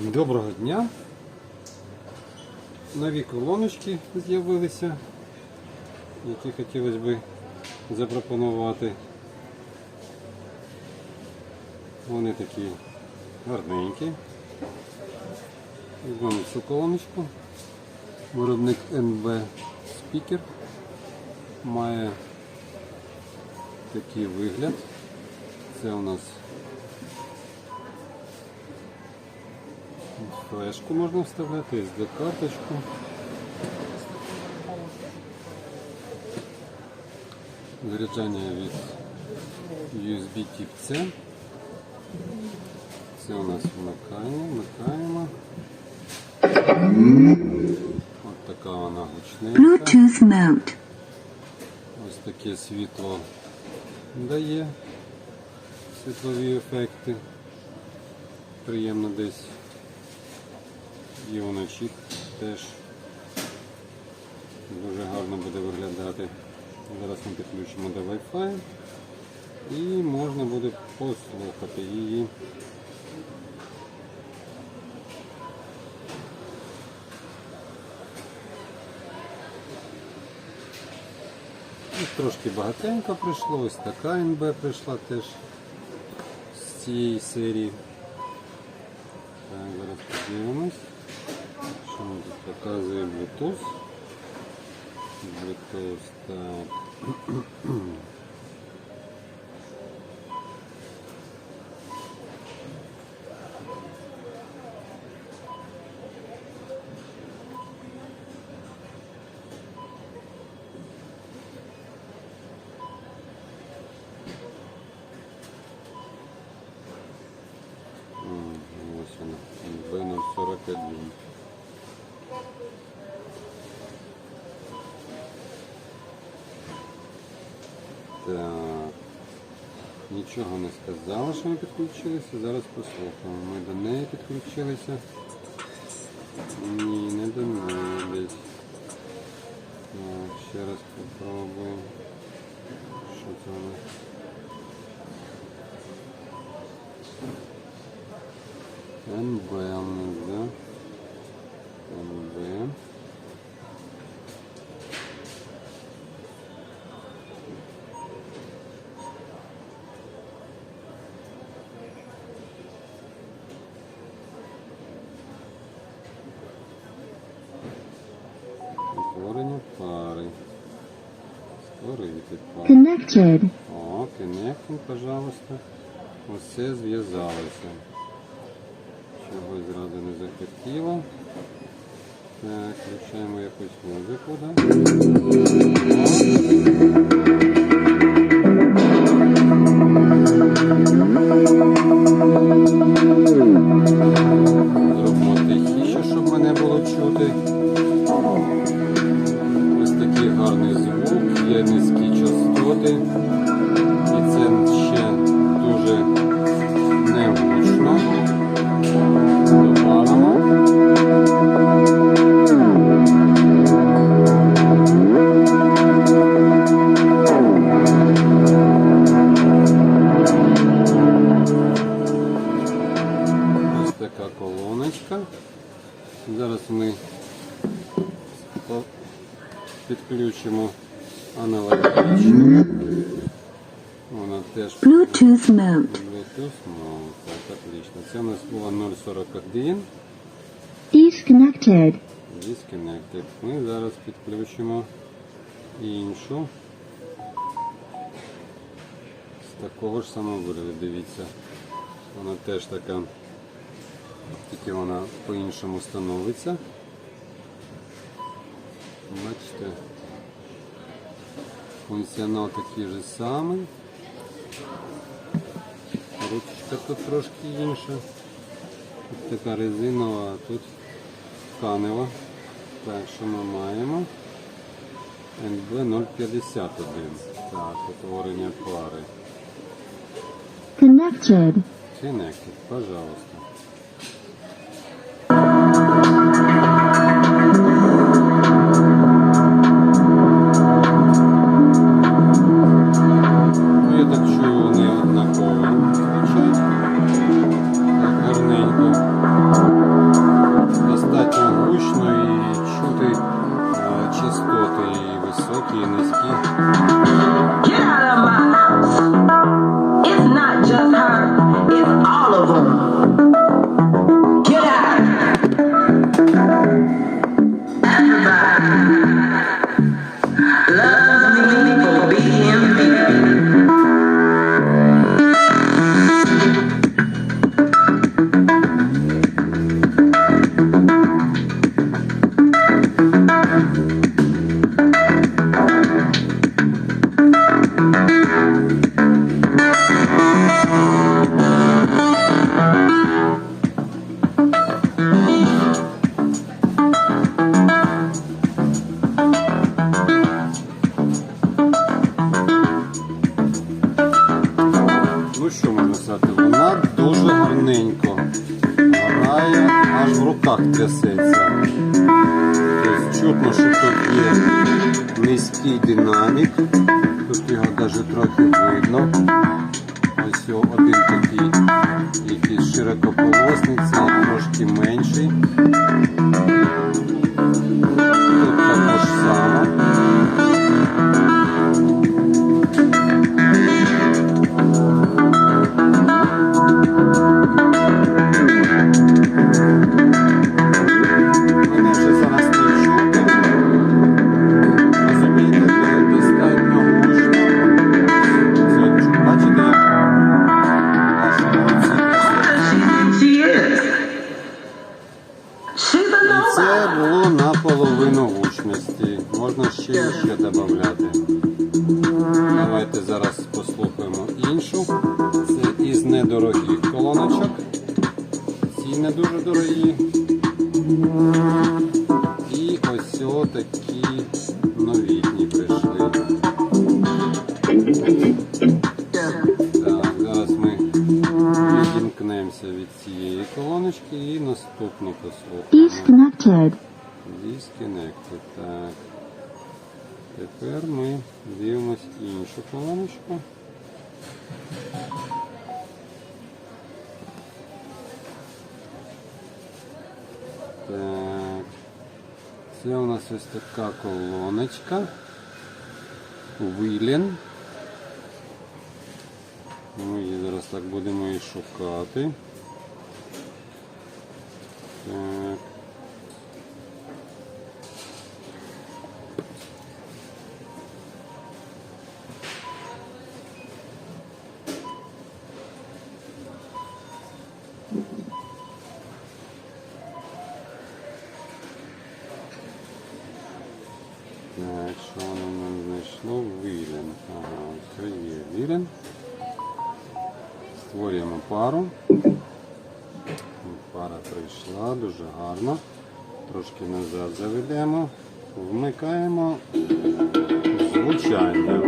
Доброго дня. Нові колоночки з'явилися, які хотілося б запропонувати. Вони такі гарненькі. Візьмемо цю колоночку. Виробник NB Speaker має такий вигляд. Це у нас Флешку можна вставляти, SD-карточку. Заряджання від USB Type-C. Це у нас вмикання, вмикаємо. Ось така вона гучненька. Ось таке світло дає світлові ефекти. Приємно десь і вночі теж дуже гарно буде виглядати. Зараз ми підключимо до Wi-Fi і можна буде послухати її. Трошки багатенько прийшло, ось така НБ прийшла теж з цієї серії. Так, зараз подивимось. Показує Bluetooth? Bluetooth, так. Сказала, що ми підключилися. Зараз послухаємо. Ми до неї підключилися. Ні, не до неї десь. Так, ще раз попробуємо. Що це у нас? НБ. Утворення пари. Створити пару. О, connecting, пожалуйста. Усе зв'язалося. Чогось зразу не захотіло. Так, включаємо якусь музику, да? Ми зараз підключимо іншу. З такого ж самого вигляду, дивіться. Вона теж така, тільки вона по-іншому становиться. Бачите, функціонал такий же самий. Ручка тут трошки інша. Тут така резинова, а тут тканева. Що ми маємо? НБ 051. Так, утворення пари. Connected. Connected, пожалуйста. Тепер ми дивимось іншу колоночку. Так. Це у нас ось така колоночка. Вилін. Ми її зараз так будемо і шукати. Створюємо пару. Пара прийшла, дуже гарно. Трошки назад заведемо, вмикаємо звучання.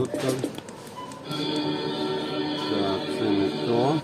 тут там. Так, це то.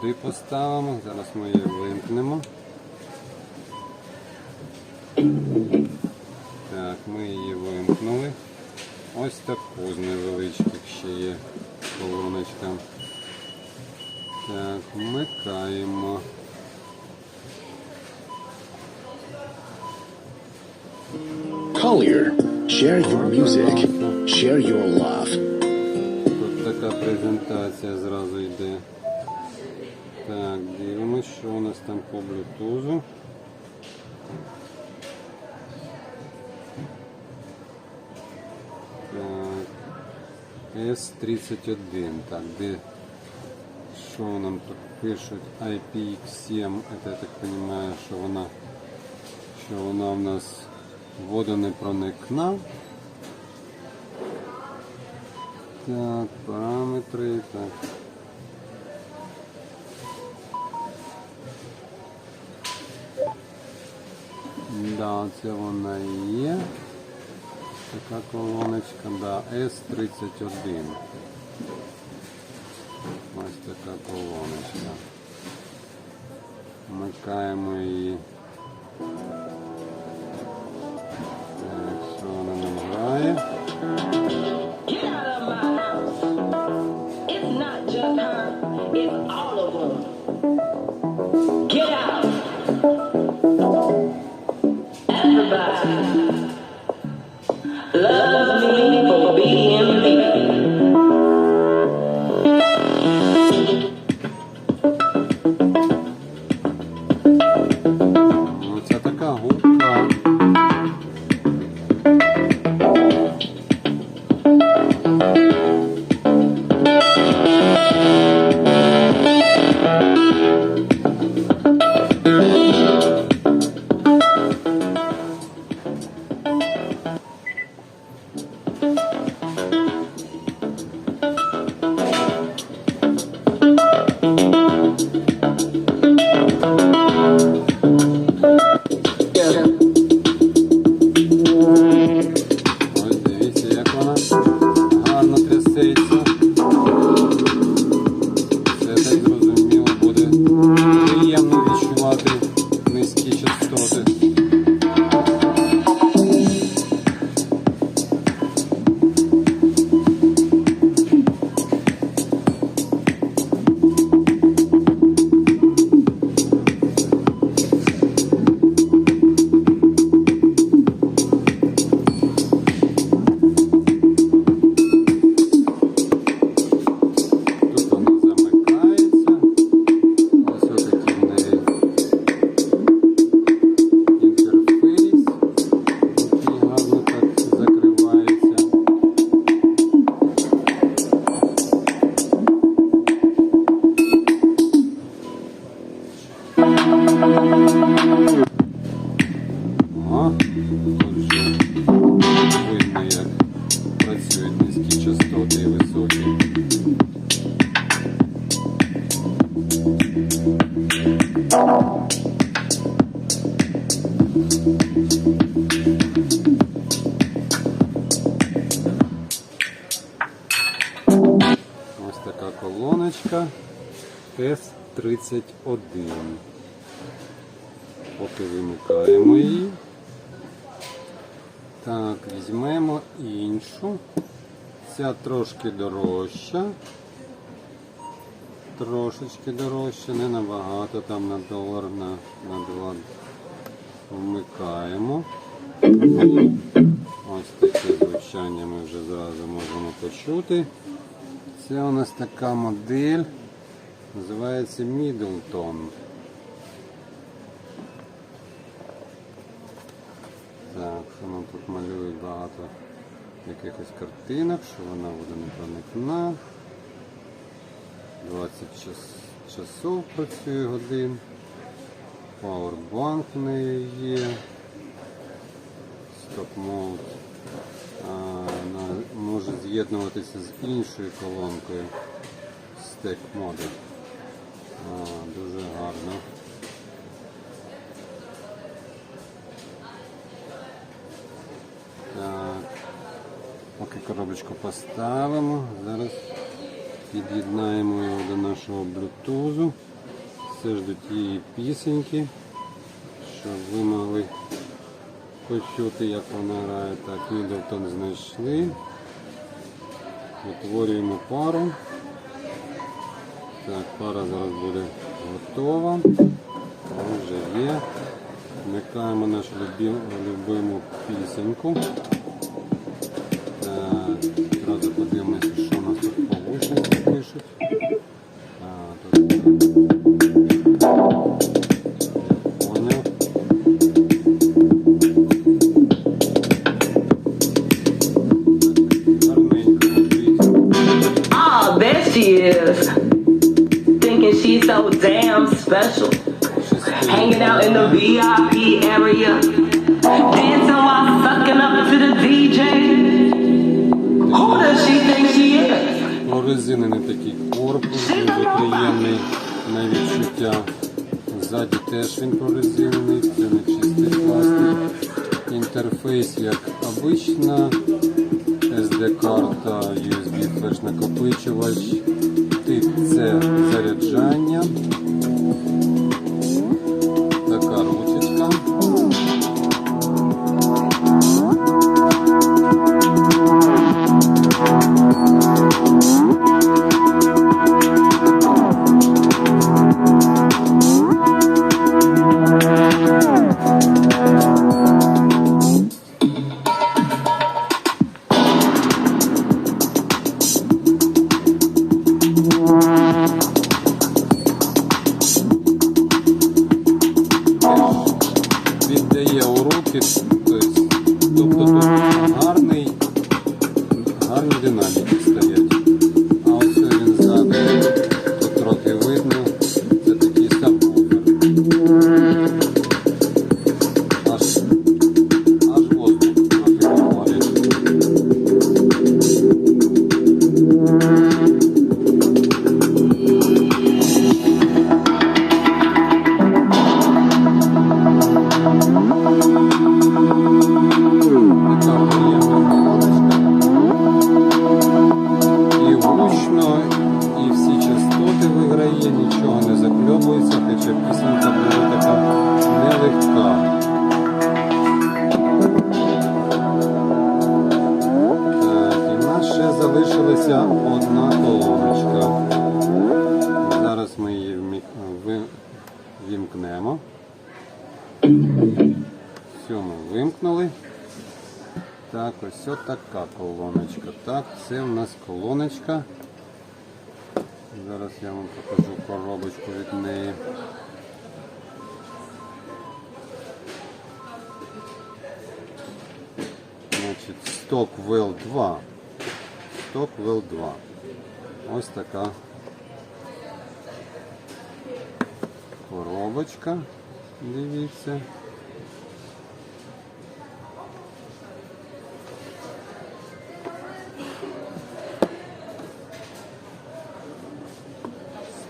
Сюди поставимо. Зараз ми її вимкнемо. Так, ми її вимкнули. Ось таку з невеличких ще є колоночка. Так, вмикаємо. Collier, share your music, share your love. Тут така презентація зразу йде. Так, дивимось, що у нас там по блютузу. Так. S31. Так, де що нам тут пишуть? IPX7. Это, я так розумію, що вона, що вона в нас водонепроникна. Так, параметри, так. Да, це вона і є. Така колоночка, да, С31. Ось така колоночка. Вмикаємо її. Ось така колоночка S31. Поки вимикаємо її. Так, візьмемо іншу. Ця трошки дорожча. Трошечки дорожча, не набагато, там на долар, на, на два вмикаємо. Ось таке звучання ми вже зразу можемо почути. Це у нас така модель, називається Middleton. Так, що нам тут малюють багато якихось картинок, що вона буде непроникна. 20 час, часов працює годин. Powerbank в неї є. Вона може з'єднуватися з іншою колонкою. Mode. А, дуже гарно. Так. Поки коробочку поставимо, зараз Під'єднаємо його до нашого блютузу. Все ж до тієї пісеньки, щоб ви могли почути, як вона грає. Так, Мідлтон знайшли. Утворюємо пару. Так, пара зараз буде готова. Вже є. Вмикаємо нашу любиму пісеньку. Приємний на відчуття. Ззаді теж він прорезинений, це не чистий пластик. Інтерфейс як обична, SD-карта, USB флеш накопичувач, тип це заряджання. Віддає уроки, руки. тобто тут залишилася одна колоночка. Зараз ми її вмі- ви- вімкнемо. Все, ми вимкнули. Так, ось така колоночка. Так, це у нас колоночка. Зараз я вам покажу коробочку від неї. Значить, Stockwell 2. Stockwell 2. Ось така коробочка. Дивіться.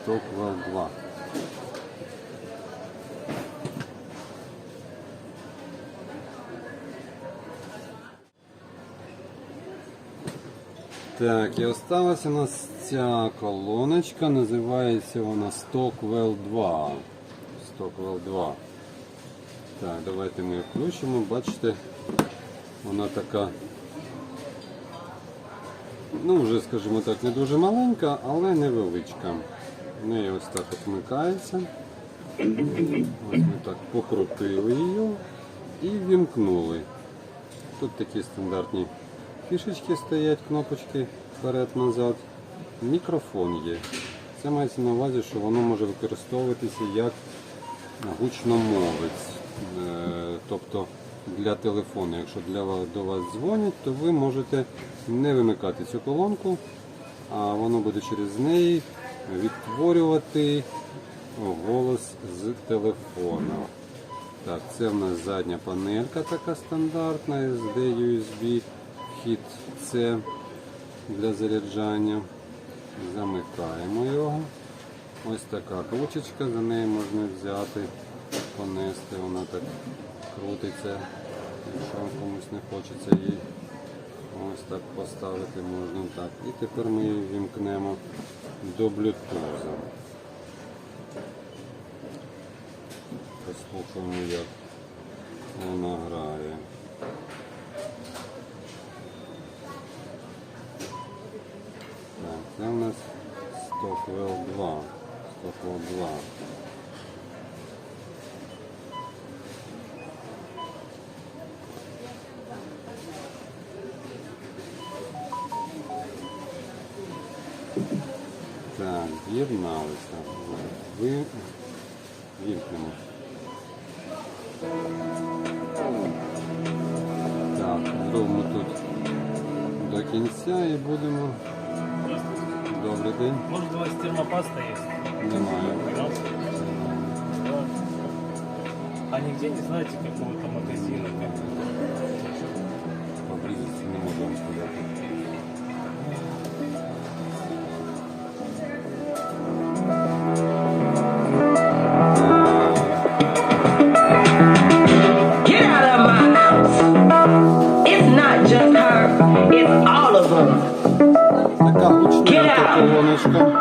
Stockwell 2. Так, і осталася у нас ця колоночка, називається вона Stockwell 2. Stockwell 2. Так, давайте ми її включимо. Бачите, вона така, ну вже, скажімо так, не дуже маленька, але невеличка. В неї ось так от вмикається. Ось ми так покрутили її і вімкнули. Тут такі стандартні фішечки стоять, кнопочки вперед-назад. Мікрофон є. Це мається на увазі, що воно може використовуватися як гучномовець. Е, Тобто для телефону, якщо для вас, до вас дзвонять, то ви можете не вимикати цю колонку, а воно буде через неї відтворювати голос з телефона. Так, це в нас задня панелька така стандартна SD USB, вхід C для заряджання. Замикаємо його. Ось така ручечка, за неї можна взяти, понести, вона так крутиться, якщо комусь не хочеться її ось так поставити можна так. І тепер ми її вімкнемо до блютуза. Послухаємо, як вона грає. Так, це у нас Stockwell 2. Stockwell 2. Так, з'єдналися. Ви вімкнемо. Так, зробимо тут до кінця і будемо. День. Может, у вас термопаста есть? Немає. Да? А нигде не знаете какого-то магазина? Как... Поблизості не можу вам сказати. Гучненька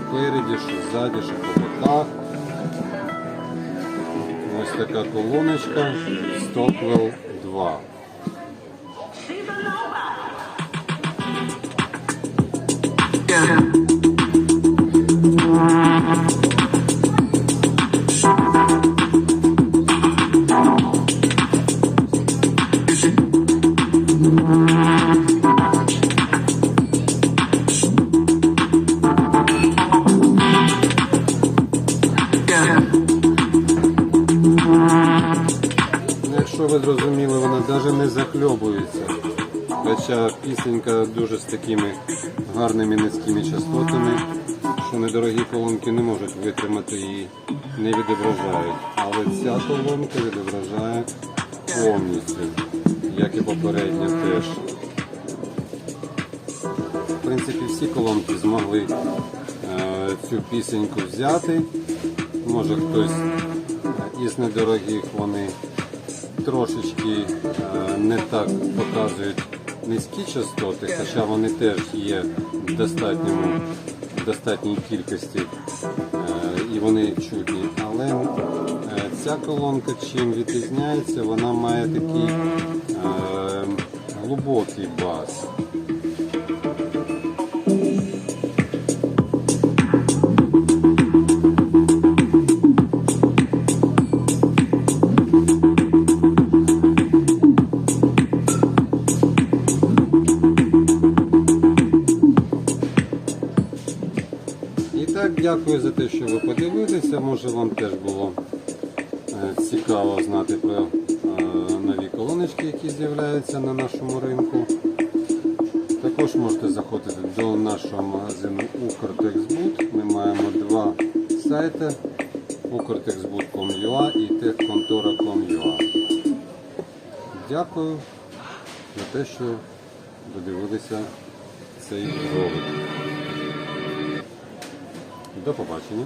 спереді, що ззаді, що по боках. Ось така колоночка Stockwell 2. Ну, ця колонка відображає повністю, як і попередня теж. В принципі, всі колонки змогли е, цю пісеньку взяти. Може хтось е, із недорогих вони трошечки е, не так показують низькі частоти, хоча вони теж є в достатньому, достатній кількості і вони чутні. Але ця колонка чим відрізняється, вона має такий е, глибокий бас. Дякую за те, що ви подивилися. Може вам теж було цікаво знати про е, нові колоночки, які з'являються на нашому ринку. Також можете заходити до нашого магазину Укртексбуд. Ми маємо два сайти ukrtexbud.com.ua і techkontora.com.ua. Дякую за те, що додивилися цей ролик. До побачення.